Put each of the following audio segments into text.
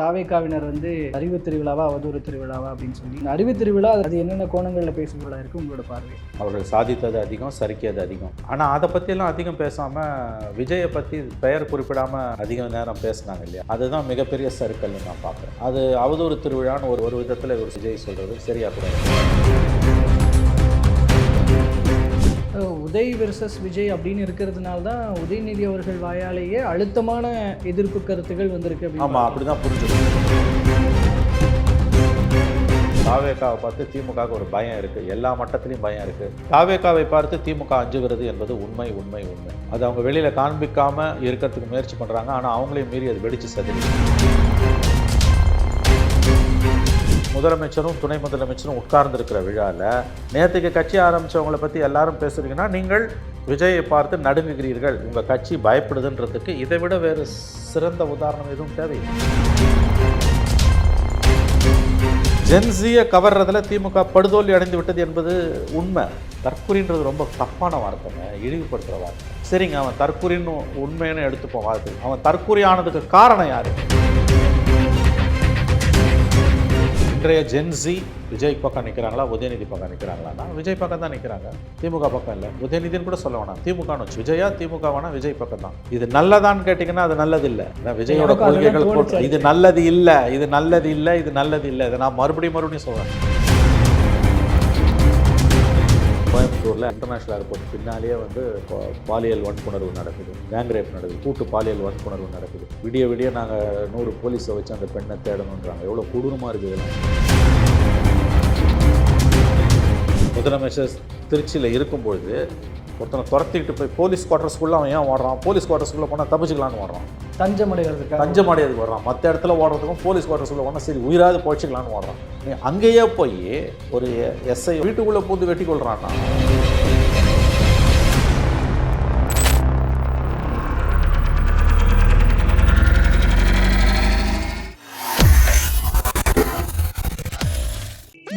தாவேக்காவினர் வந்து அறிவு திருவிழாவா அவதூறு திருவிழாவா அப்படின்னு சொல்லி. அறிவு திருவிழா அது என்னென்ன கோணங்களில் பேசுகிறதா இருக்குது உங்களோட பார்வை? அவர்கள் சாதித்தது அதிகம் சறுக்கியது அதிகம். ஆனால் அதை பற்றியெல்லாம் அதிகம் பேசாமல் விஜயை பற்றி பெயர் குறிப்பிடாமல் அதிக நேரம் பேசினாங்க இல்லையா? அதுதான் மிகப்பெரிய சருக்கல்னு நான் பார்க்குறேன். அது அவதூறு திருவிழான்னு ஒரு ஒரு விதத்தில் ஒரு விஜய் சொல்கிறது சரியாக கூட உதய் வெர்சஸ் விஜய் அப்படின்னு இருக்கிறதுனால தான் உதயநிதி அவர்கள் வாயாலேயே அழுத்தமான எதிர்ப்பு கருத்துகள் வந்திருக்கு ஆமாம் அப்படி தான் புரிஞ்சுக்கணும் தாவேக்காவை பார்த்து திமுகவுக்கு ஒரு பயம் இருக்குது எல்லா மட்டத்திலையும் பயம் இருக்குது தாவேக்காவை பார்த்து திமுக அஞ்சுகிறது என்பது உண்மை உண்மை உண்மை. அது அவங்க வெளியில் காண்பிக்காம இருக்கிறதுக்கு முயற்சி பண்ணுறாங்க ஆனால் அவங்களையும் மீறி அது வெடிச்சு சதுரி முதலமைச்சரும் துணை முதலமைச்சரும் உட்கார்ந்துருக்கிற விழாவில் நேற்றுக்கு கட்சி ஆரம்பித்தவங்களை பற்றி எல்லாரும் பேசுகிறீங்கன்னா நீங்கள் விஜயை பார்த்து நடுங்குகிறீர்கள். உங்கள் கட்சி பயப்படுதுன்றதுக்கு இதை விட வேறு சிறந்த உதாரணம் எதுவும் தேவை ஜென்சியை கவர்றதில் திமுக படுதோல்வி அடைந்து விட்டது என்பது உண்மை. தற்கொலைன்றது ரொம்ப தப்பான வார்த்தைங்க இழிவுபடுத்துகிற வார்த்தை. சரிங்க அவன் தற்குறின்னு உண்மைன்னு எடுத்துப்போம் வார்த்தை அவன் தற்குறி ஆனதுக்கு காரணம் யார்? இன்றைய ஜென்சி விஜய் பக்கம் நிற்கிறாங்களா உதயநிதி பக்கம் நிற்கிறாங்களான்னா விஜய் பக்கம் தான் நிற்கிறாங்க திமுக பக்கம் இல்லை. உதயநிதின்னு கூட சொல்ல வேணாம். திமுகன்னு வச்சு விஜயா திமுக வேணா விஜய் பக்கம் தான். இது நல்லதான்னு கேட்டிங்கன்னா அது நல்லது இல்லை. விஜயோட கொள்கைகள் இது நல்லது இல்லை இது நல்லது இல்லை இது நல்லது இல்லை. இதை நான் மறுபடியும் மறுபடியும் சொல்கிறேன் கோயம்புத்தூரில் இன்டர்நேஷனல் ஏர்போர்ட் பின்னாலேயே வந்து பாலியல் வன்புணர்வு நடக்குது. கேங் ரேப் நடக்குது. கூட்டு பாலியல் வன்புணர்வு நடக்குது. விடிய விடிய நாங்கள் நூறு போலீஸை வச்சு அந்த பெண்ணை தேடணுன்றாங்க எவ்வளோ கொடூரமாக இருக்குது முதலமைச்சர் திருச்சியில் இருக்கும்பொழுது ஒருத்தனை துரத்திக்கிட்டு போய் போலீஸ் குவார்ட்டர்ஸ்குள்ளே அவன் ஏன் ஓடுறான்? போலீஸ் குவார்ட்டர்ஸ்குள்ளே போனால் தப்பிச்சுக்கலான்னு ஓடுறான். தஞ்சம் அடைகிறதுக்காக. தஞ்சம் அடையதுக்கு வர்றான் மற்ற இடத்துல ஓடுறதுக்கும் போலீஸ் குவார்ட்டர்ஸ்குள்ளே போனால் சரி உயிராது பொழைச்சிக்கலான்னு ஓடுறான். அங்கேயே போய் ஒரு எஸ்ஐ வீட்டுக்குள்ளே பூந்து வெட்டி கொள்றான்னா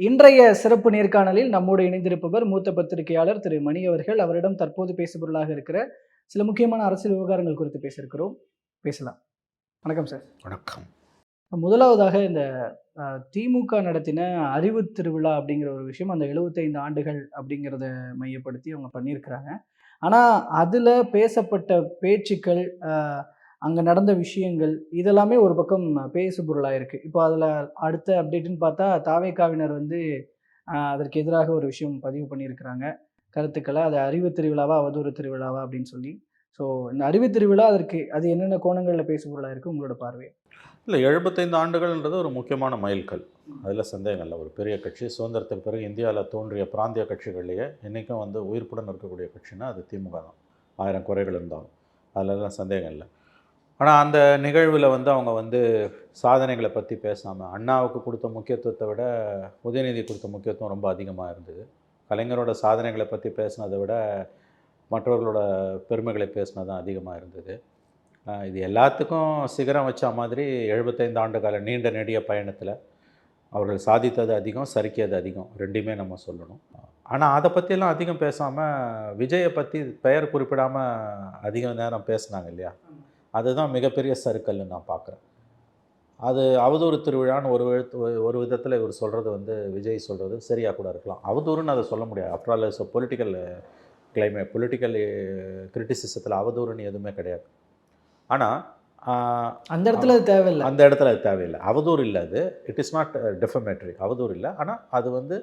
இன்றைய சிறப்பு நேர்காணலில் நம்மோடு இணைந்திருப்பவர் மூத்த பத்திரிகையாளர் திரு மணி அவர்கள். அவரிடம் தற்போது பேசுபொருளாக இருக்கிற சில முக்கியமான அரசியல் விவகாரங்கள் குறித்து பேசியிருக்கிறோம். பேசலாம். வணக்கம் சார். வணக்கம். முதலாவதாக இந்த திமுக நடத்தின அறிவு திருவிழா அப்படிங்கிற ஒரு விஷயம் அந்த 75 ஆண்டுகள் அப்படிங்கிறத மையப்படுத்தி அவங்க பண்ணியிருக்கிறாங்க. ஆனால் அதில் பேசப்பட்ட பேச்சுக்கள் அங்கே நடந்த விஷயங்கள் இதெல்லாமே ஒரு பக்கம் பேசு பொருளாக இருக்குது இப்போ அதில் அடுத்த அப்டேட்டுன்னு பார்த்தா தாவேக்காவினர் வந்து அதற்கு எதிராக ஒரு விஷயம் பதிவு பண்ணியிருக்கிறாங்க. கருத்துக்களை அது அறிவு திருவிழாவா அவதூறு திருவிழாவா அப்படின்னு சொல்லி. ஸோ இந்த அறிவு திருவிழா அதற்கு அது என்னென்ன கோணங்களில் பேசு பொருளாக இருக்குது உங்களோட பார்வை? இல்லை எழுபத்தைந்து ஆண்டுகள்ன்றது ஒரு முக்கியமான மைல்கல். அதில் சந்தேகம் இல்லை. ஒரு பெரிய கட்சி சுதந்திரத்துக்கு பிறகு இந்தியாவில் தோன்றிய பிராந்திய கட்சிகள்லேயே என்றைக்கும் வந்து உயிர்ப்புடன் இருக்கக்கூடிய கட்சினா அது திமுக தான். ஆயிரம் குறைகள் இருந்தாலும். அதிலெல்லாம் சந்தேகம் இல்லை. ஆனால் அந்த நிகழ்வில் வந்து அவங்க வந்து சாதனைகளை பற்றி பேசாமல் அண்ணாவுக்கு கொடுத்த முக்கியத்துவத்தை விட உதயநிதி கொடுத்த முக்கியத்துவம் ரொம்ப அதிகமாக இருந்தது. கலைஞரோட சாதனைகளை பற்றி பேசினதை விட மற்றவர்களோட பெருமைகளை பேசினது தான் அதிகமாக இருந்தது இது எல்லாத்துக்கும் சிகரம் வச்ச மாதிரி எழுபத்தைந்து ஆண்டு கால நீண்ட நெடிய பயணத்தில் அவர்கள் சாதித்தது அதிகம் சறுக்கியது அதிகம் ரெண்டுமே நம்ம சொல்லணும். ஆனால் அதை பற்றியெல்லாம் அதிகம் பேசாமல் விஜயை பற்றி பெயர் குறிப்பிடாமல் அதிக நேரம் பேசுனாங்க இல்லையா? அதுதான் மிகப்பெரிய சருக்கல்னு நான் பார்க்குறேன். அது அவதூறு திருவிழான்னு ஒரு ஒரு விதத்தில் இவர் சொல்கிறது வந்து விஜய் சொல்கிறது சரியாக கூட இருக்கலாம். அவதூறுன்னு அதை சொல்ல முடியாது. After all is political claim political கிரிட்டிசிசத்தில் அவதூறுன்னு எதுவுமே கிடையாது. ஆனால் அந்த இடத்துல அது தேவையில்லை. அந்த இடத்துல அது தேவையில்லை. அவதூறு இல்லை அது. இட் இஸ் நாட் டெஃபமேட்ரி அவதூறு இல்லை. ஆனால் அது வந்து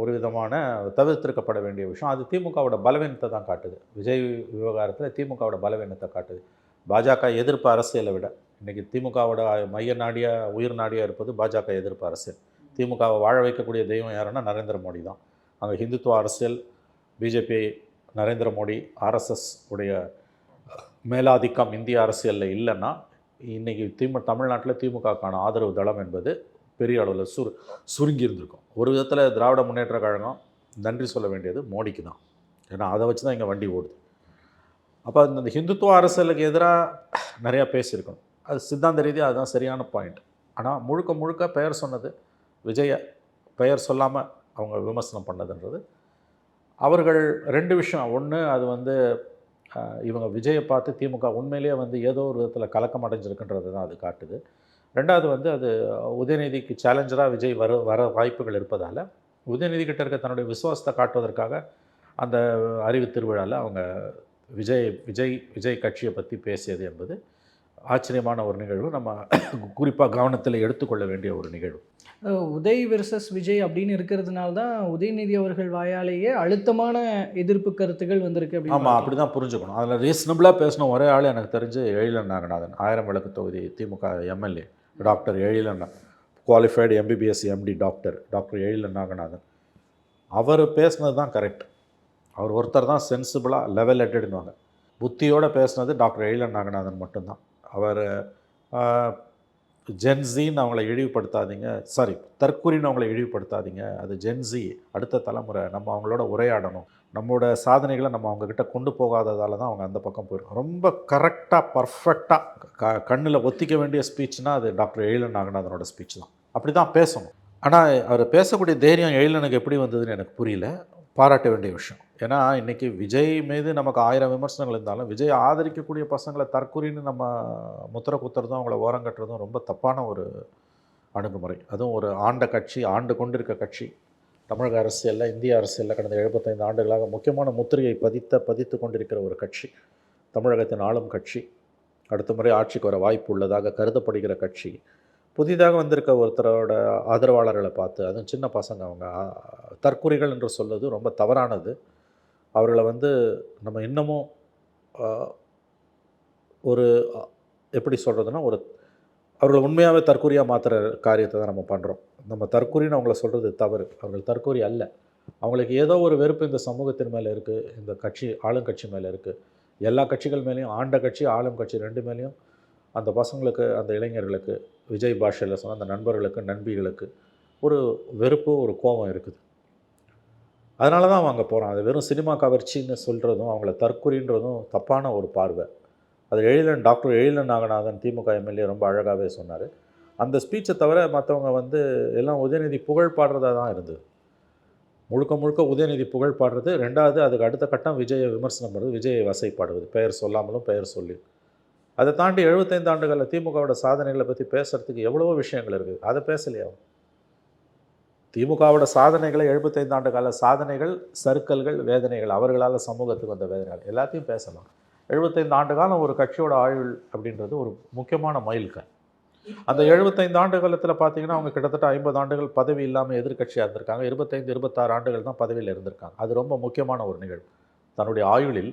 ஒரு விதமான தவிர்த்திருக்கப்பட வேண்டிய விஷயம். அது திமுகவோட பலவீனத்தை தான் காட்டுது. விஜய் விவகாரத்தில் திமுகவோட பலவீனத்தை காட்டுது. பாஜக எதிர்ப்பு அரசியலை விட இன்றைக்கி திமுகவோட மைய நாடியாக உயிர் நாடியாக இருப்பது பாஜக எதிர்ப்பு அரசியல். திமுகவை வாழ வைக்கக்கூடிய தெய்வம் யாருன்னா நரேந்திர மோடி தான். அங்கே ஹிந்துத்துவ அரசியல் பிஜேபி நரேந்திர மோடி ஆர்எஸ்எஸ் உடைய மேலாதிக்கம் இந்திய அரசியலில் இல்லைன்னா இன்றைக்கி திமு தமிழ்நாட்டில் திமுகக்கான ஆதரவு தளம் என்பது பெரிய அளவில் சுரு சுருங்கி இருந்திருக்கும் ஒரு விதத்தில் திராவிட முன்னேற்ற கழகம் நன்றி சொல்ல வேண்டியது மோடிக்கு தான். ஏன்னா அதை வச்சு தான் இங்கே வண்டி ஓடுது. அப்போ இந்த ஹிந்துத்துவ அரசியலுக்கு எதிராக நிறையா பேசியிருக்கணும். அது சித்தாந்த ரீதியாக அதுதான் சரியான பாயிண்ட் ஆனால் முழுக்க முழுக்க பெயர் சொன்னது விஜய. பெயர் சொல்லாமல் அவங்க விமர்சனம் பண்ணதுன்றது. அவர்கள் ரெண்டு விஷயம். ஒன்று அது வந்து இவங்க விஜயை பார்த்து திமுக உண்மையிலேயே வந்து ஏதோ ஒரு விதத்தில் கலக்கம் அடைஞ்சிருக்குன்றது தான் அது காட்டுது. ரெண்டாவது வந்து அது உதயநிதிக்கு சேலஞ்சராக விஜய் வர வர வாய்ப்புகள் இருப்பதால் உதயநிதி கிட்ட இருக்க தன்னுடைய விசுவாசத்தை காட்டுவதற்காக அந்த அறிவு திருவிழாவில் அவங்க விஜய் விஜய் விஜய் கட்சியை பற்றி பேசியது என்பது ஆச்சரியமான ஒரு நிகழ்வு. நம்ம குறிப்பாக கவனத்தில் எடுத்துக்கொள்ள வேண்டிய ஒரு நிகழ்வு. உதய் வெர்சஸ் விஜய் அப்படின்னு இருக்கிறதுனால தான் உதயநிதி அவர்கள் வாயாலேயே அழுத்தமான எதிர்ப்பு கருத்துகள் வந்திருக்கு அப்படின்னு ஆமாம் அப்படி தான் புரிஞ்சுக்கணும். அதில் ரீசனபிளாக பேசின ஒரே ஆள் எனக்கு தெரிஞ்சு எழிலன் நாகநாதன் ஆயிரம் விளக்கு தொகுதி DMK MLA. Doctor Ezhilan qualified MBBS MD doctor doctor Ezhilan Naganathan அவர் பேசுனது தான் கரெக்ட் அவர் ஒருத்தர் தான் சென்சிபிளாக லெவல் ஹெட்டடுன்னுவாங்க புத்தியோடு பேசுனது டாக்டர் எழிலன் நாகநாதன் மட்டும்தான். அவர் ஜென்சின்னு அவங்கள இழிவுபடுத்தாதீங்க. சாரி தற்கூரின்னு அவங்கள இழிவுபடுத்தாதீங்க. அது ஜென்சி அடுத்த தலைமுறை. நம்ம அவங்களோட உரையாடணும். நம்மளோட சாதனைகளை நம்ம அவங்கக்கிட்ட கொண்டு போகாததால் தான் அவங்க அந்த பக்கம் போயிருக்கோம் ரொம்ப கரெக்டாக பர்ஃபெக்டாக க கண்ணில் ஒத்திக்க வேண்டிய ஸ்பீச்னா அது டாக்டர் எழிலன் நாகநாதனோட ஸ்பீச் தான். அப்படி தான் பேசணும். ஆனால் அவர் பேசக்கூடிய தைரியம் எழிலனுக்கு எப்படி வந்ததுன்னு எனக்கு புரியல. பாராட்ட வேண்டிய விஷயம். ஏன்னா இன்றைக்கி விஜய் மீது நமக்கு ஆயிரம் விமர்சனங்கள் இருந்தாலும் விஜய் ஆதரிக்கக்கூடிய பசங்களை தற்கொலைன்னு நம்ம முத்திர குத்துறதும் அவங்கள ஓரங்கட்டுறதும் ரொம்ப தப்பான ஒரு அணுகுமுறை. அதுவும் ஒரு ஆண்ட கட்சி ஆண்டு கொண்டிருக்க கட்சி. தமிழக அரசியலில் இந்திய அரசியலில் கடந்த எழுபத்தைந்து ஆண்டுகளாக முக்கியமான முத்திரையை பதித்த பதித்து கொண்டிருக்கிற ஒரு கட்சி. தமிழகத்தின் ஆளும் கட்சி. அடுத்த முறை ஆட்சிக்கு வர வாய்ப்பு உள்ளதாக கருதப்படுகிற கட்சி. புதிதாக வந்திருக்க ஒருத்தரோட ஆதரவாளர்களை பார்த்து அதுவும் சின்ன பசங்க அவங்க தற்குறிகள் என்று சொல்வது ரொம்ப தவறானது. அவர்களை வந்து நம்ம இன்னமும் ஒரு எப்படி சொல்கிறதுனா ஒரு அவர்களை உண்மையாகவே தற்கொலையாக மாற்றுற காரியத்தை தான் நம்ம பண்ணுறோம் நம்ம தற்கொலைன்னு அவங்கள சொல்கிறது தவறு. அவர்கள் தற்கொலை அல்ல. அவங்களுக்கு ஏதோ ஒரு வெறுப்பு இந்த சமூகத்தின் மேலே இருக்குது இந்த கட்சி ஆளுங்கட்சி மேலே இருக்குது எல்லா கட்சிகள் மேலேயும் ஆண்ட கட்சி ஆளும் கட்சி ரெண்டு மேலேயும் அந்த பசங்களுக்கு அந்த இளைஞர்களுக்கு விஜய் பாஷையில் சொன்ன அந்த நண்பர்களுக்கு நண்பிகளுக்கு ஒரு வெறுப்பு ஒரு கோபம் இருக்குது. அதனால தான் அவங்க போகிறான் அது வெறும் சினிமா கவர்ச்சின்னு சொல்கிறதும் அவங்கள தற்கொலைன்றதும் தப்பான ஒரு பார்வை. அது எழிலன் டாக்டர் எழிலன் நாகநாதன் திமுக எம்எல்ஏ ரொம்ப அழகாகவே சொன்னார். அந்த ஸ்பீச்சை தவிர மற்றவங்க வந்து எல்லாம் உதயநிதி புகழ் பாடுறதா தான் இருந்தது. முழுக்க முழுக்க உதயநிதி புகழ் பாடுறது. ரெண்டாவது அதுக்கு அடுத்த கட்டம் விஜயை விமர்சனம் பண்ணுறது விஜயை வசைப்பாடுவது. பெயர் சொல்லாமலும் பெயர் சொல்லி அதை தாண்டி எழுபத்தைந்து ஆண்டுகளில் திமுகவோட சாதனைகளை பற்றி பேசுகிறதுக்கு எவ்வளவோ விஷயங்கள் இருக்குது அதை பேசலையா? திமுகவோட சாதனைகளை எழுபத்தைந்து ஆண்டு கால சாதனைகள் சறுக்கல்கள் வேதனைகள் அவர்களால் சமூகத்துக்கு வந்த வேதனைகள் எல்லாத்தையும் பேசலாம். எழுபத்தைந்து ஆண்டு காலம் ஒரு கட்சியோட ஆயுள் அப்படின்றது ஒரு முக்கியமான மைல்கல். அந்த எழுபத்தைந்து ஆண்டு காலத்தில் பார்த்தீங்கன்னா அவங்க கிட்டத்தட்ட ஐம்பது ஆண்டுகள் பதவி இல்லாமல் எதிர்க்கட்சியாக இருந்திருக்காங்க. இருபத்தைந்து இருபத்தாறு ஆண்டுகள் தான் பதவியில் இருந்திருக்காங்க. அது ரொம்ப முக்கியமான ஒரு நிகழ்வு. தன்னுடைய ஆயுளில்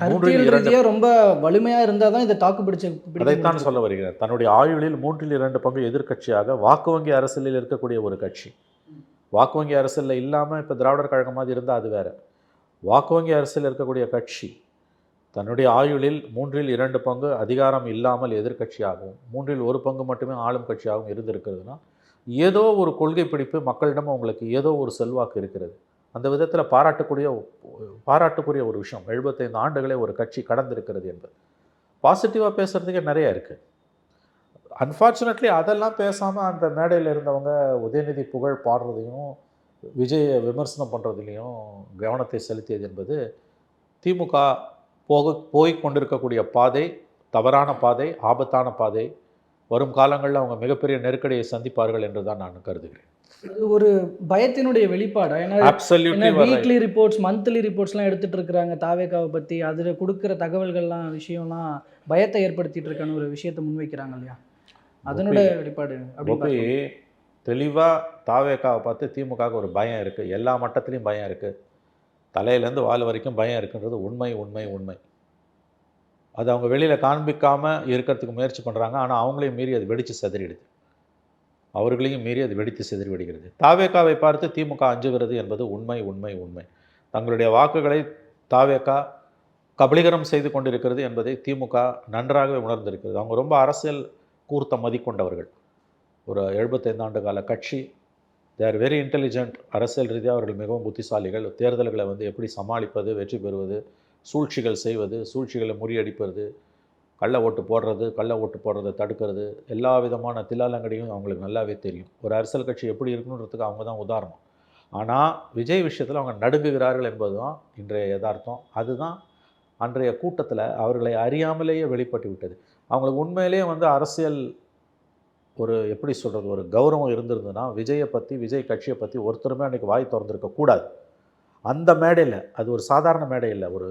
கருத்தியல் இரண்டு ரீதியா ரொம்ப வலிமையா இருந்தா தான் இதை தாக்கு பிடிச்ச அதைத்தான். சொல்ல வருகிறேன் தன்னுடைய ஆயுளில் மூன்றில் இரண்டு பங்கு எதிர்க்கட்சியாக வாக்கு வங்கி அரசியலில் இருக்கக்கூடிய ஒரு கட்சி. வாக்கு வங்கி அரசியலில் இல்லாமல் இப்போ திராவிடர் கழகம் மாதிரி இருந்தால் அது வேற. வாக்கு வங்கி அரசியலில் இருக்கக்கூடிய கட்சி தன்னுடைய ஆயுளில் மூன்றில் இரண்டு பங்கு அதிகாரம் இல்லாமல் எதிர்க்கட்சியாகவும் மூன்றில் ஒரு பங்கு மட்டுமே ஆளும் கட்சியாகவும் இருந்திருக்கிறதுனா ஏதோ ஒரு கொள்கை பிடிப்பு மக்களிடம் உங்களுக்கு ஏதோ ஒரு செல்வாக்கு இருக்கிறது. அந்த விதத்தில் பாராட்டக்கூடிய பாராட்டுக்குரிய ஒரு விஷயம். எழுபத்தைந்து ஆண்டுகளே ஒரு கட்சி கடந்திருக்கிறது என்பது. பாசிட்டிவாக பேசுகிறதுக்கே நிறைய இருக்குது அன்ஃபார்ச்சுனேட்லி அதெல்லாம் பேசாமல் அந்த மேடையில் இருந்தவங்க உதயநிதி புகழ் பாடுறதையும் விஜயை விமர்சனம் பண்ணுறதுலையும் கவனத்தை செலுத்தியது என்பது திமுக போக போய் கொண்டிருக்கக்கூடிய பாதை தவறான பாதை ஆபத்தான பாதை வரும் காலங்களில் அவங்க மிகப்பெரிய நெருக்கடியை சந்திப்பார்கள் என்று தான் நான் கருதுகிறேன். ஒரு பயத்தினுடைய வெளிப்பாடா. ஏன்னா வீக்லி ரிப்போர்ட்ஸ் மந்த்லி ரிப்போர்ட்ஸ்லாம் எடுத்துட்டு இருக்கிறாங்க தாவேக்காவை பத்தி. அதுல கொடுக்குற தகவல்கள்லாம் விஷயம்லாம் பயத்தை ஏற்படுத்திட்டு இருக்கான்னு ஒரு விஷயத்தை முன்வைக்கிறாங்க இல்லையா? அதனோட வெளிப்பாடு அப்படி தெளிவாக தாவேக்காவை பார்த்து திமுகவுக்கு ஒரு பயம் இருக்குது எல்லா மட்டத்துலேயும் பயம் இருக்குது தலையிலேருந்து வால் வரைக்கும் பயம் இருக்குன்றது உண்மை உண்மை உண்மை. அது அவங்க வெளியில் காண்பிக்காமல் இருக்கிறதுக்கு முயற்சி பண்ணுறாங்க ஆனால் அவங்களையும் மீறி அது வெடித்து சிதறிடுது. அவர்களையும் மீறி அது வெடித்து சிதறிவிடுகிறது. தாவேக்காவை பார்த்து திமுக அஞ்சுகிறது என்பது உண்மை உண்மை உண்மை. தங்களுடைய வாக்குகளை தாவேக்கா கபலீகரம் செய்து கொண்டிருக்கிறது என்பதை திமுக நன்றாகவே உணர்ந்திருக்கிறது. அவங்க ரொம்ப அரசியல் கூர்த்த மதிக்கொண்டவர்கள் ஒரு எழுபத்தைந்து ஆண்டு கால கட்சி தே ஆர் வெரி இன்டெலிஜென்ட் அரசியல் ரீதியாக அவர்கள் மிகவும் புத்திசாலிகள். தேர்தல்களை வந்து எப்படி சமாளிப்பது வெற்றி பெறுவது சூழ்ச்சிகள் செய்வது சூழ்ச்சிகளை முறியடிப்பது கள்ள ஓட்டு போடுறது கள்ள ஓட்டு போடுறதை தடுக்கிறது எல்லா விதமான தில்லாலங்கடியும் அவங்களுக்கு நல்லாவே தெரியும். ஒரு அரசியல் கட்சி எப்படி இருக்கணுன்றதுக்கு அவங்க தான் உதாரணம். ஆனால் விஜய் விஷயத்தில் அவங்க நடுங்குகிறார்கள் என்பது தான் இன்றைய யதார்த்தம். அதுதான் அன்றைய கூட்டத்தில் அவர்களை அறியாமலேயே வெளிப்பட்டு விட்டது. அவங்களுக்கு உண்மையிலேயே வந்து அரசியல் ஒரு எப்படி சொல்கிறது ஒரு கௌரவம் இருந்திருந்ததுன்னா விஜயை பற்றி விஜய் கட்சியை பற்றி ஒருத்தருமே அன்றைக்கி வாய் திறந்துருக்கக்கூடாது. அந்த மேடையில் அது ஒரு சாதாரண மேடை இல்லை ஒரு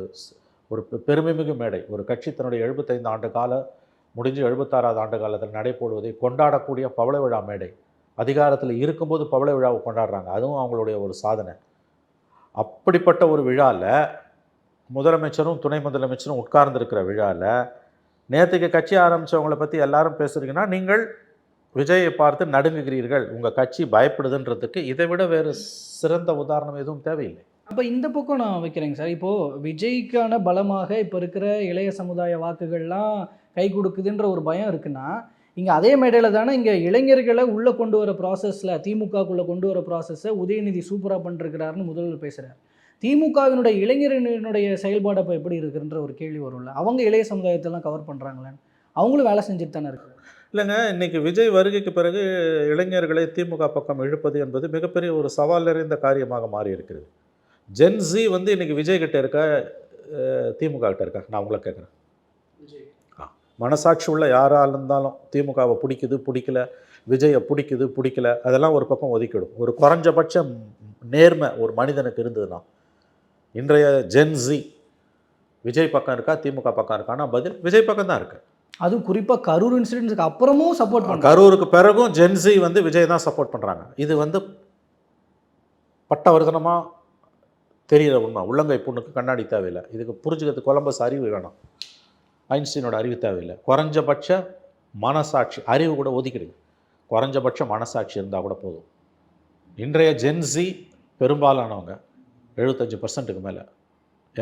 ஒரு பெ- பெருமைமிகு மேடை. ஒரு கட்சி தன்னுடைய எழுபத்தைந்து ஆண்டு கால முடிஞ்சு எழுபத்தாறாவது ஆண்டு காலத்தில் நடைபோடுவதை கொண்டாடக்கூடிய பவள விழா மேடை. அதிகாரத்தில் இருக்கும்போது பவள விழாவை கொண்டாடுறாங்க. அதுவும் அவங்களுடைய ஒரு சாதனை. அப்படிப்பட்ட ஒரு விழாவில் முதலமைச்சரும் துணை முதலமைச்சரும் உட்கார்ந்துருக்கிற விழாவில் நேற்றுக்கு கட்சி ஆரம்பித்தவங்களை பற்றி எல்லாரும் பேசுகிறீங்கன்னா நீங்கள் விஜயை பார்த்து நடுங்குகிறீர்கள். உங்கள் கட்சி பயப்படுதுன்றதுக்கு இதை விட வேறு சிறந்த உதாரணம் எதுவும் தேவையில்லை. அப்போ இந்த பக்கம் நான் வைக்கிறேங்க சார். இப்போது விஜய்க்கான பலமாக இப்போ இருக்கிற இளைய சமுதாய வாக்குகள்லாம் கை கொடுக்குதுன்ற ஒரு பயம் இருக்குன்னா இங்கே அதே மேடையில் தானே இங்கே இளைஞர்களை உள்ளே கொண்டு வர ப்ராசஸில் திமுகக்குள்ளே கொண்டு வர ப்ராசஸை உதயநிதி சூப்பராக பண்ணிருக்கிறாருன்னு முதல்வர் பேசுகிறார் திமுகவினுடைய இளைஞரினுடைய செயல்பாடு அப்போ எப்படி இருக்குன்ற ஒரு கேள்வி வரும்ல. அவங்க இளைய சமுதாயத்தெல்லாம் கவர் பண்ணுறாங்களேன்னு அவங்களும் வேலை செஞ்சுட்டு தானே இருக்கு இல்லைங்க இன்னைக்கு விஜய் வருகைக்கு பிறகு இளைஞர்களை திமுக பக்கம் இழுப்பது என்பது மிகப்பெரிய ஒரு சவால் நிறைந்த காரியமாக மாறி இருக்கிறது ஜென்சி வந்து இன்னைக்கு விஜய் கிட்ட இருக்கா திமுக கிட்ட இருக்கா? நான் உங்களை கேட்குறேன் மனசாட்சி உள்ள யாராக இருந்தாலும் திமுகவை பிடிக்குது பிடிக்கல விஜயை பிடிக்குது பிடிக்கல அதெல்லாம் ஒரு பக்கம் ஒதுக்கிடும். ஒரு குறைஞ்சபட்ச நேர்மை ஒரு மனிதனுக்கு இருந்ததுன்னா. இன்றைய ஜென்சி விஜய் பக்கம் இருக்கா திமுக பக்கம் இருக்கான்னா பதில் விஜய் பக்கம் தான் இருக்கு. அதுவும் குறிப்பாக கரூர் இன்சிடென்ட்ஸ்க்கு அப்புறமும் சப்போர்ட் பண்ணுறாங்க கரூருக்கு பிறகும் ஜென்சி வந்து விஜய் தான் சப்போர்ட் பண்ணுறாங்க இது வந்து பட்டவர்தனமாக தெரிகிற உண்மை. உள்ளங்கை புண்ணுக்கு கண்ணாடி தேவையில்லை. இதுக்கு புரிஞ்சுக்கிறது கொலம்பஸ் அறிவு வேணும். ஐன்ஸ்டீனோட அறிவு தேவையில்லை. குறைஞ்சபட்ச மனசாட்சி அறிவு கூட ஒதுக்கிடுங்க. குறைஞ்சபட்ச மனசாட்சி இருந்தால் கூட போதும். இன்றைய ஜென்சி பெரும்பாலானவங்க எழுபத்தஞ்சு பர்சன்ட்டுக்கு மேலே